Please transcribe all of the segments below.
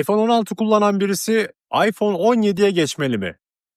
iPhone 16 kullanan birisi iPhone 17'ye geçmeli mi?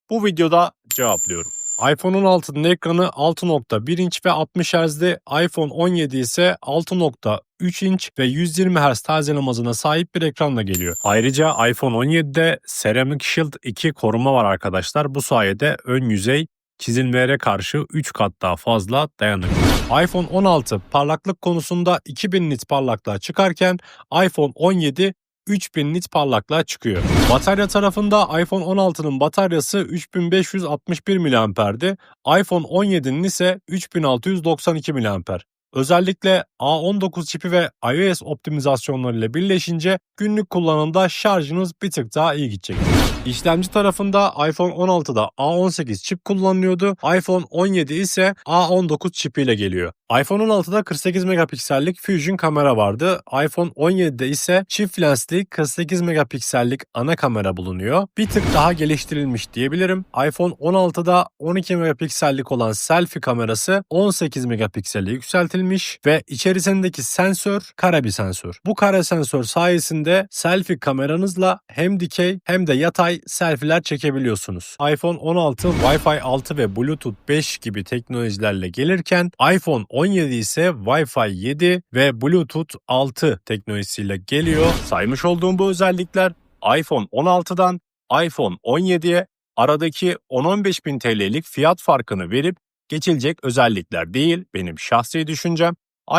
Bu videoda cevaplıyorum. iPhone 16'nın ekranı 6.1 inç ve 60 Hz'de, iPhone 17 ise 6.3 inç ve 120 Hz tazeleme hızına sahip bir ekranla geliyor. Ayrıca iPhone 17'de Ceramic Shield 2 koruma var arkadaşlar. Bu sayede ön yüzey çizilmelere karşı 3 kat daha fazla dayanıklı. iPhone 16 parlaklık konusunda 2000 nit parlaklığa çıkarken iPhone 17 3000 nit parlaklığa çıkıyor. Batarya tarafında iPhone 16'nın bataryası 3561 mAh'di. iPhone 17'nin ise 3692 mAh. Özellikle A19 çipi ve iOS optimizasyonlarıyla birleşince günlük kullanımda şarjınız bir tık daha iyi gidecek. İşlemci tarafında iPhone 16'da A18 çip kullanılıyordu. iPhone 17 ise A19 çipiyle geliyor. iPhone 16'da 48 megapiksellik Fusion kamera vardı. iPhone 17'de ise çift lensli 48 megapiksellik ana kamera bulunuyor. Bir tık daha geliştirilmiş diyebilirim. iPhone 16'da 12 megapiksellik olan selfie kamerası 18 megapiksele yükseltilmiş ve içerisindeki sensör kare bir sensör. Bu kare sensör sayesinde selfie kameranızla hem dikey hem de yatay selfie'ler çekebiliyorsunuz. iPhone 16 Wi-Fi 6 ve Bluetooth 5 gibi teknolojilerle gelirken iPhone 17 ise Wi-Fi 7 ve Bluetooth 6 teknolojisiyle geliyor. Saymış olduğum bu özellikler iPhone 16'dan iPhone 17'ye aradaki 10-15 bin TL'lik fiyat farkını verip geçilecek özellikler değil benim şahsi düşüncem.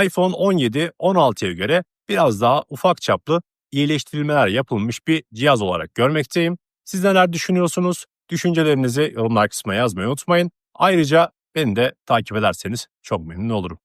iPhone 17 16'ya göre biraz daha ufak çaplı iyileştirilmeler yapılmış bir cihaz olarak görmekteyim. Siz neler düşünüyorsunuz? Düşüncelerinizi yorumlar kısmına yazmayı unutmayın. Ayrıca beni de takip ederseniz çok memnun olurum.